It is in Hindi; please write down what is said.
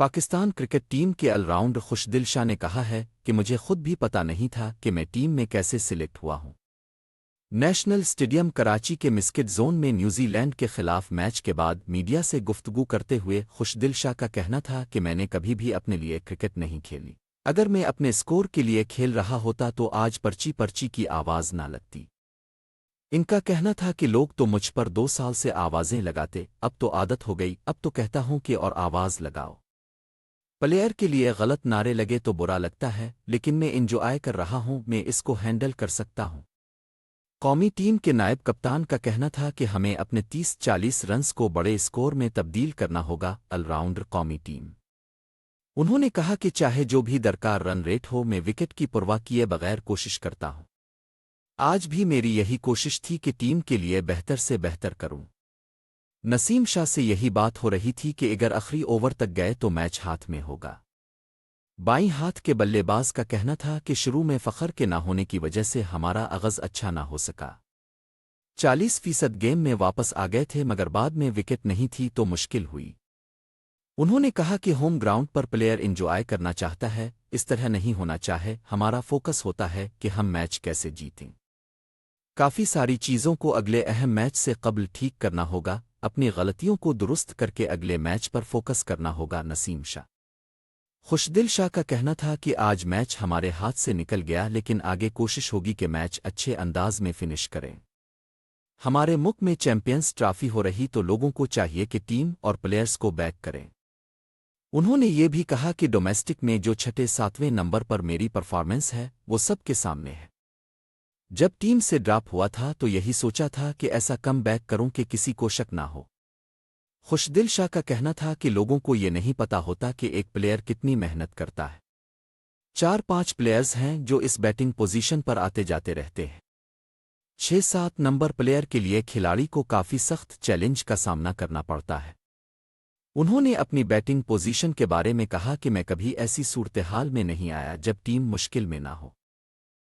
पाकिस्तान क्रिकेट टीम के ऑलराउंडर खुशदिल शाह ने कहा है कि मुझे खुद भी पता नहीं था कि मैं टीम में कैसे सिलेक्ट हुआ हूँ। नेशनल स्टेडियम कराची के मिस्किट जोन में न्यूजीलैंड के खिलाफ मैच के बाद मीडिया से गुफ्तगू करते हुए खुशदिल शाह का कहना था कि मैंने कभी भी अपने लिए क्रिकेट नहीं खेली। अगर मैं अपने स्कोर के लिए खेल रहा होता तो आज पर्ची पर्ची की आवाज़ ना लगती। इनका कहना था कि लोग तो मुझ पर दो साल से आवाज़ें लगाते, अब तो आदत हो गई, अब तो कहता हूँ कि और आवाज़ लगाओ। प्लेयर के लिए गलत नारे लगे तो बुरा लगता है, लेकिन मैं इंजॉय कर रहा हूँ, मैं इसको हैंडल कर सकता हूँ। कौमी टीम के नायब कप्तान का कहना था कि हमें अपने 30-40 रन्स को बड़े स्कोर में तब्दील करना होगा ऑलराउंडर कौमी टीम। उन्होंने कहा कि चाहे जो भी दरकार रन रेट हो, मैं विकेट की परवाह किए बगैर कोशिश करता हूँ। आज भी मेरी यही कोशिश थी कि टीम के लिए बेहतर से बेहतर करूँ। नसीम शाह से यही बात हो रही थी कि अगर आखिरी ओवर तक गए तो मैच हाथ में होगा। बाई हाथ के बल्लेबाज का कहना था कि शुरू में फ़खर के ना होने की वजह से हमारा अगज़ अच्छा ना हो सका। चालीस फ़ीसद गेम में वापस आ गए थे मगर बाद में विकेट नहीं थी तो मुश्किल हुई। उन्होंने कहा कि होम ग्राउंड पर प्लेयर इंजॉय करना चाहता है, इस तरह नहीं होना चाहे, हमारा फोकस होता है कि हम मैच कैसे जीतें। काफ़ी सारी चीज़ों को अगले अहम मैच से कबल ठीक करना होगा अपनी गलतियों को दुरुस्त करके अगले मैच पर फोकस करना होगा, नसीम शाह। खुशदिल शाह का कहना था कि आज मैच हमारे हाथ से निकल गया, लेकिन आगे कोशिश होगी कि मैच अच्छे अंदाज में फिनिश करें। हमारे मुख में चैंपियंस ट्रॉफी हो रही तो लोगों को चाहिए कि टीम और प्लेयर्स को बैक करें। उन्होंने ये भी कहा कि डोमेस्टिक में जो छठे सातवें नंबर पर मेरी परफॉर्मेंस है, वो सबके सामने है। जब टीम से ड्राप हुआ था तो यही सोचा था कि ऐसा कम बैक करूँ कि किसी को शक ना हो। खुशदिल शाह का कहना था कि लोगों को ये नहीं पता होता कि एक प्लेयर कितनी मेहनत करता है। चार पाँच प्लेयर्स हैं जो इस बैटिंग पोजीशन पर आते जाते रहते हैं। छह सात नंबर प्लेयर के लिए खिलाड़ी को काफ़ी सख्त चैलेंज का सामना करना पड़ता है। उन्होंने अपनी बैटिंग पोजीशन के बारे में कहा कि मैं कभी ऐसी सूरतहाल में नहीं आया जब टीम मुश्किल में ना हो।